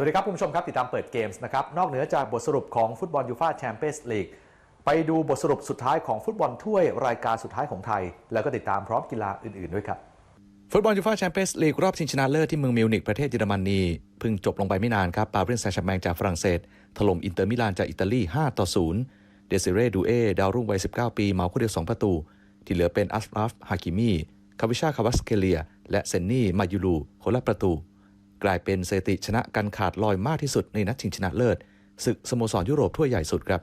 วัสดีครับคุณผู้ชมครับ ติดตามเปิดเกมส์นะครับ นอกเหนือจากบทสรุปของฟุตบอลยูฟ่าแชมเปี้ยนส์ลีกไปดูบทสรุปสุดท้ายของฟุตบอลถ้วยรายการสุดท้ายของไทย แล้วก็ติดตามพร้อมกีฬาอื่น ๆ ด้วยครับ ฟุตบอลยูฟ่าแชมเปี้ยนส์ลีกรอบชิงชนะเลิศที่เมืองมิวนิกประเทศเยอรมนีเพิ่งจบลงไปไม่นานครับปารีสแซงต์แชร์แมงจากฝรั่งเศสถล่มอินเตอร์มิลานจากอิตาลี5ต่อ0เดซิเร่ดูเอดาวรุ่งวัย19 ปีเมาคู่เดียว2ประตู ที่เหลือเป็นอัสราฟฮากิมีคาวิชาคาวัสเคเลีย และเซนนี่มายูลูคนละประตู กลายเป็นสถิติชนะกันขาดลอยมากที่สุดในนัดชิงชนะเลิศศึกสโมสรยุโรปถ้วยใหญ่สุดครับ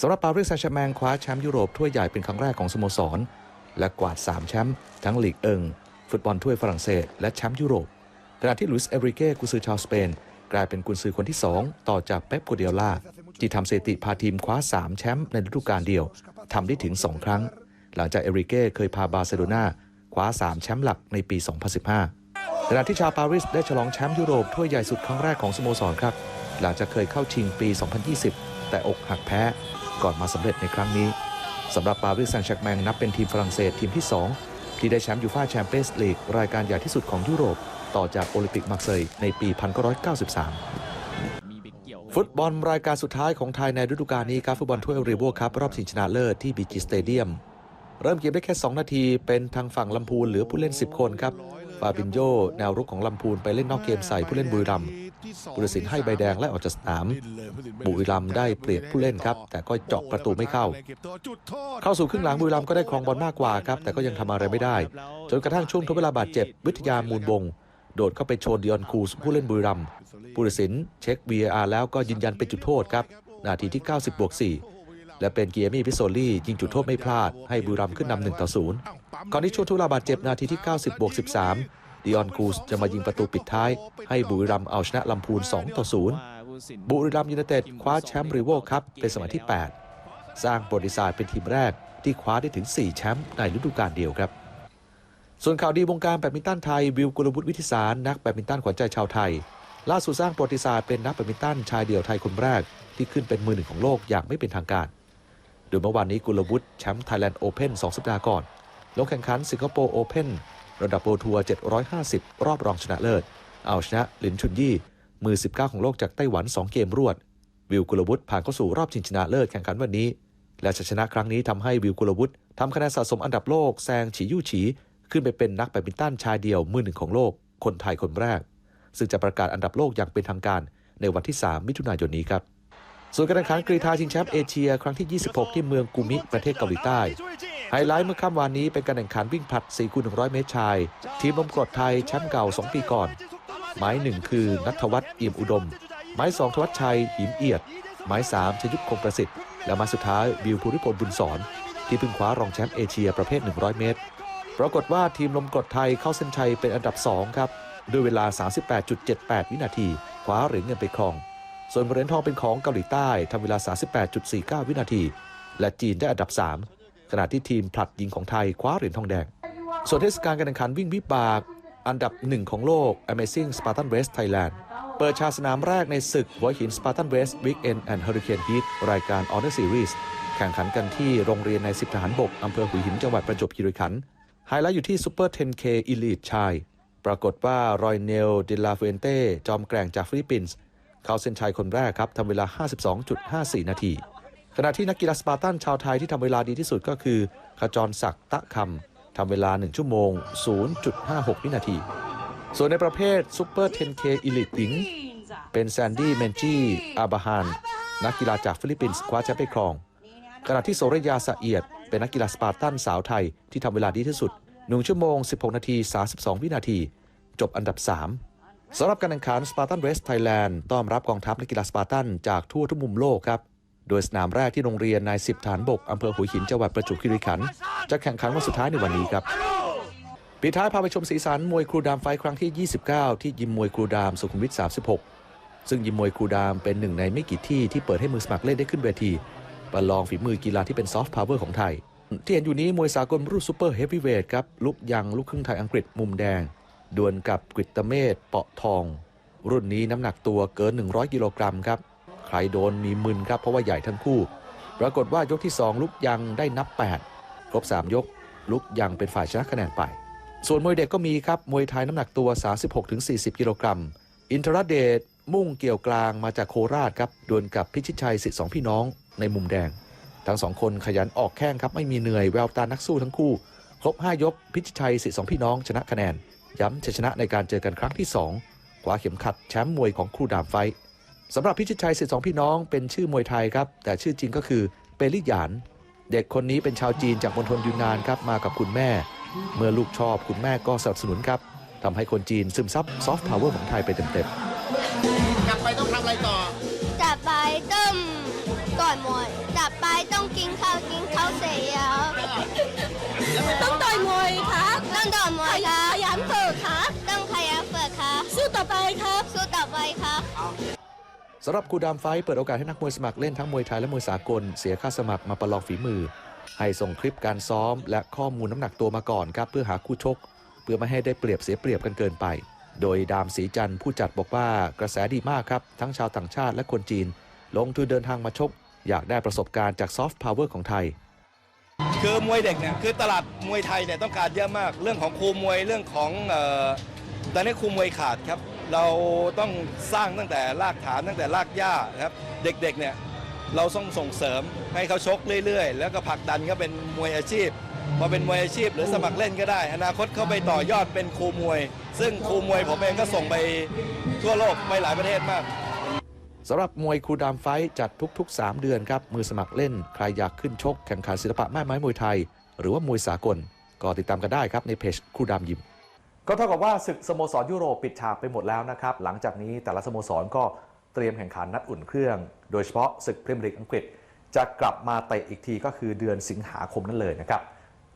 สำหรับปารีสแซงต์แชร์แมงคว้าแชมป์ยุโรปถ้วยใหญ่เป็นครั้งแรกของสโมสร และกวาด 3 แชมป์ทั้งลีกเอิง ฟุตบอลถ้วยฝรั่งเศส และแชมป์ยุโรปขณะที่ลุยส์เอริเก้กุนซือชาวสเปน กลายเป็นกุนซือคนที่ 2 ต่อจากเป๊ปกัวเดียล่าที่ทำสถิติพาทีมคว้า 3 แชมป์ในฤดูกาลเดียวทำได้ถึง 2 ครั้ง หลังจากเอริเก้เคยพาบาร์เซโลนาคว้า 3 แชมป์หลักในปี 2015 ขณะที่ชาวปารีสได้ฉลองแชมป์ยุโรปถ้วยใหญ่สุดครั้งแรกของสโมสรครับ หลังจากเคยเข้าชิงปี 2020 แต่อกหักแพ้ก่อนมาสำเร็จในครั้งนี้สำหรับปารีสแซงต์แชร์แมงนับเป็นทีมฝรั่งเศสทีมที่ 2 ที่ได้แชมป์ยูฟ่าแชมเปี้ยนส์ลีกรายการใหญ่ที่สุดของยุโรป ต่อจากโอลิมปิกมาร์เซย์ในปี 1993ฟุตบอลรายการสุดท้ายของไทยในฤดูกาลนี้ครับฟุตบอลถ้วยรีโวครับ รอบชิงชนะเลิศที่บีจีสเตเดียม เริ่มเกมได้แค่ 2 นาที เป็นทางฝั่งลำพูนเหลือผู้เล่น 10 คนครับ ฟาบินโยแนวรุกของลำพูนไปเล่นนอกเกมใส่ผู้เล่นบุรีรัมย์ผู้ตัดสินให้ใบแดงและออกจากสนาม บุรีรัมย์ได้เปรียบผู้เล่นครับ แต่ก็เจาะประตูไม่เข้า เข้าสู่ครึ่งหลังบุรีรัมย์ก็ได้ครองบอลมากกว่าครับ แต่ก็ยังทำอะไรไม่ได้ จนกระทั่งช่วงทดเวลาบาดเจ็บ วิทยามูลวงโดดเข้าไปโชนดิออนคูสผู้เล่นบุรีรัมย์ผู้ตัดสินเช็ค VAR แล้วก็ยืนยันเป็นจุดโทษครับ นาทีที่ 90บวก4 และเป็นเกียร์มี่พิโซลี่ยิงจุดโทษไม่พลาด ให้บุรีรัมย์ขึ้นนำ1ต่อ0ก่อนที่ชวงทดเวลาบาดเจ็บนาทีที่ 90บวก13ดิออนคูสจะมายิงประตูปิดท้าย ให้บุรีรัมย์เอาชนะลำพูน2ต่อ0บุรีรัมย์ยูไนเต็ดคว้าแชมป์รีโวครับเป็นสมัยที่ 8 สร้างประวัติศาสตร์เป็นทีมแรกที่คว้าได้ถึง 4 แชมป์ในฤดูกาลเดียวครับ ส่วนข่าวดีวงการแบดมินตันไทยวิวกุลวุฒิวิทิสารนักแบดมินตันขวัญใจชาวไทย ล่าสุดสร้างประวัติศาสตร์เป็นนักแบดมินตันชายเดี่ยวไทยคนแรก ที่ขึ้นเป็นมือหนึ่งของโลกอย่างไม่เป็นทางการ โดยเมื่อวานนี้กุลวุฒิแชมป์ไทยแลนด์โอเพน2สัปดาห์ก่อน ลงแข่งขันสิงคโปร์โอเพนระดับโปรทัวร์ 750 รอบรองชนะเลิศ เอาชนะหลินชุนยี่ มือ 19 ของโลกจากไต้หวัน 2 เกมรวด วิวกุลวุฒิผ่านเข้าสู่รอบชิงชนะเลิศแข่งขันวันนี้ และชัยชนะครั้งนี้ทำให้วิวกุลวุฒิทำคะแนนสะสมอันดับโลกแซงฉียู่ฉี ขึ้นไปเป็นนักแบดมินตันชายเดี่ยวมือหนึ่งของโลก คนไทยคนแรก ซึ่งจะประกาศอันดับโลกอย่างเป็นทางการในวันที่ 3 มิถุนายนนี้ครับ ส่วนการแข่งขันกรีฑาชิงแชมป์เอเชียครั้งที่ 26 ที่เมืองกูมิ ประเทศเกาหลีใต้ ไฮไลท์เมื่อค่ำวานนี้เป็นการแข่งขันวิ่งผลัด4คูณ100 เมตรชาย ทีมลมกรดไทยแชมป์เก่า 2 ปีก่อน หมายหนึ่งคือนัทวัฒน์อี่มอุดม หมายสองทวัชชัยหิมเอียด หมายสามชยุทธคงประสิทธิ์ และมาสุดท้ายบิวภูริพลบุญสอน ที่เพิ่งคว้ารองแชมป์เอเชียประเภท 100 เมตร ปรากฏว่าทีมลมกรดไทยเข้าเส้นชัยเป็นอันดับ 2 ครับ ด้วยเวลา 38.78 วินาที คว้าเหรียญเงินไปครอง ส่วนเหรียญทองเป็นของเกาหลีใต้ทำเวลา 38.49 วินาที และจีนได้อันดับ 3 ขณะที่ทีมผลัดหญิงของไทยคว้าเหรียญทองแดง ส่วนเทศกาลการแข่งขันวิ่งวิบาก อันดับหนึ่งของโลก Amazing Spartan Race Thailand เปิดฉากสนามแรกในศึกหัวหิน Spartan Race Weekend and Hurricane Heat รายการ Honor Series แข่งขันกันที่โรงเรียนในสิบทหารบกอำเภอหัวหินจังหวัดประจวบคีรีขันธ์ไฮไลท์อยู่ที่ Super 10K Elite ชาย ปรากฏว่ารอยเนลเดลาเฟนเต้จอมแกร่งจากฟิลิปปินส์ เข้าเส้นชัยคนแรกครับทำเวลา 52.54 นาที ขณะที่นักกีฬาสปาร์ตันชาวไทยที่ทำเวลาดีที่สุดก็คือขจรศักดิ์ตะคำทำเวลา 1 ชั่วโมง 0.56 วินาที ส่วนในประเภทซูเปอร์ 10K Elite หญิง เป็นแซนดี้เมนจี้อาบาฮานนักกีฬาจากฟิลิปปินส์คว้าแชมป์ไปครอง ขณะที่โซเรยาสะเอียด เป็นนักกีฬาสปาร์ตันสาวไทยที่ทำเวลาดีที่สุด 1 ชั่วโมง 16 นาที 32 วินาที จบอันดับ 3 สำหรับการแข่งขัน Spartan Race Thailand ต้อนรับกองทัพนักกีฬาสปาร์ตันจากทั่วทุกมุมโลกครับ โดยสนามแรกที่โรงเรียนนายสิบฐานบกอำเภอหัวหินจังหวัดประจวบคีรีขันธ์จะแข่งขันวันสุดท้ายในวันนี้ครับปิดท้ายพาไปชมสีสันมวยครูดามไฟครั้งที่ 29 ที่ยิมมวยครูดามสุขุมวิท 36 ซึ่งยิมมวยครูดามเป็นหนึ่งในไม่กี่ที่ที่เปิดให้มือสมัครเล่นได้ขึ้นเวทีประลองฝีมือกีฬาที่เป็นซอฟต์พาวเวอร์ของไทย ที่เห็นอยู่นี้มวยสากลรุ่นซูเปอร์เฮฟวีเวทครับ ลุกยังลูกครึ่งไทยอังกฤษมุมแดง ดวลกับกฤตเมธเปาะทอง รุ่นนี้น้ำหนักตัวเกิน 100 กิโลกรัมครับ ใครโดนมีมึนครับเพราะว่าใหญ่ทั้งคู่ ปรากฏว่ายกที่ 2 ลุกยังได้นับ 8 ครบ 3 ยก ลุกยังเป็นฝ่ายชนะคะแนนไป ส่วนมวยเด็กก็มีครับ มวยไทยน้ำหนักตัว 36-40 กิโลกรัม อินทรเดชมุ่งเกี่ยวกลางมาจากโคราชครับดวลกับพิชิตชัยสิทธิสองพี่น้องในมุมแดง ทั้งสองคนขยันออกแข้งครับไม่มีเหนื่อยแววตานักสู้ทั้งคู่ ครบ 5 ยกพิชิตชัยสิทธิสองพี่น้องชนะคะแนน ย้ำชัยชนะในการเจอกันครั้งที่ 2 คว้าเข็มขัดแชมป์มวยของครูดามไฟท์สำหรับพิชิตชัยสิทธิสองพี่น้องเป็นชื่อมวยไทยครับ แต่ชื่อจริงก็คือเปริหยาน เด็กคนนี้เป็นชาวจีนจากมณฑลยูนนานครับมากับคุณแม่ เมื่อลูกชอบคุณแม่ก็สนับสนุนครับทำให้คนจีนซึมซับซอฟต์พาวเวอร์ของไทยไปเต็มๆกลับไปต้องทำอะไรต่อจับไปต้มก่อนหมดจับไปต้องกินข้าวกินข้าวเสร็จแล้ว ต้องต่อหมขดคยัรันบขยันฝึกครับต้องขยันฝึกครับสู้ต่อไปครับสู้ต่อไปครับสำหรับกูดามไฟท์เปิดโอกาสให้นักมวยสมัครเล่นทั้งมวยไทยและมวยสากล เสียค่าสมัครมาประลองฝีมือ ให้ส่งคลิปการซ้อม และข้อมูลน้ำหนักตัวมาก่อนครับเพื่อหาคู่ชก เพื่อไม่ให้ได้เปรียบเสียเปรียบกันเกินไป โดยดามสีจันทร์ผู้จัดบอกว่ากระแสดีมากครับ ทั้งชาวต่างชาติและคนจีน ลงทุนเดินทางมาชก อยากได้ประสบการณ์จากซอฟต์พาวเวอร์ของไทย คือมวยเด็กเนี่ยคือตลาดมวยไทยเนี่ยต้องการเยอะมาก เรื่องของครูมวยเรื่องของเอ่อตอนนี้ครูมวยขาดครับ เราต้องสร้างตั้งแต่รากฐานตั้งแต่รากหญ้านะครับเด็กๆเนี่ยเราต้องส่งเสริมให้เขาชกเรื่อยๆ แล้วก็ผลักดันเขาเป็นมวยอาชีพพอเป็นมวยอาชีพหรือสมัครเล่นก็ได้ อนาคตเขาไปต่อยอดเป็นครูมวย ซึ่งครูมวยผมเองก็ส่งไปทั่วโลกไปหลายประเทศมาก สำหรับมวยครูดามไฟท์จัดทุกๆ 3 เดือนครับ มือสมัครเล่น ใครอยากขึ้นชกแข่งขันศิลปะแม่ไม้มวยไทย หรือว่ามวยสากล ก็ติดตามกันได้ครับในเพจครูดามยิม ก็เท่ากับว่าศึกสโมสรยุโรปปิดฉากไปหมดแล้วนะครับ หลังจากนี้แต่ละสโมสรก็เตรียมแข่งขันนัดอุ่นเครื่อง โดยเฉพาะศึกพรีเมียร์ลีกอังกฤษ จะกลับมาเตะอีกทีก็คือเดือนสิงหาคมนั่นเลยนะครับ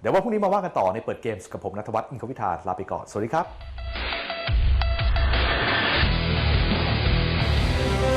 เดี๋ยววันพรุ่งนี้มาว่ากันต่อในเปิดเกมส์กับผมนัทวัฒน์อินทวิทาลาไปก่อนสวัสดีครับ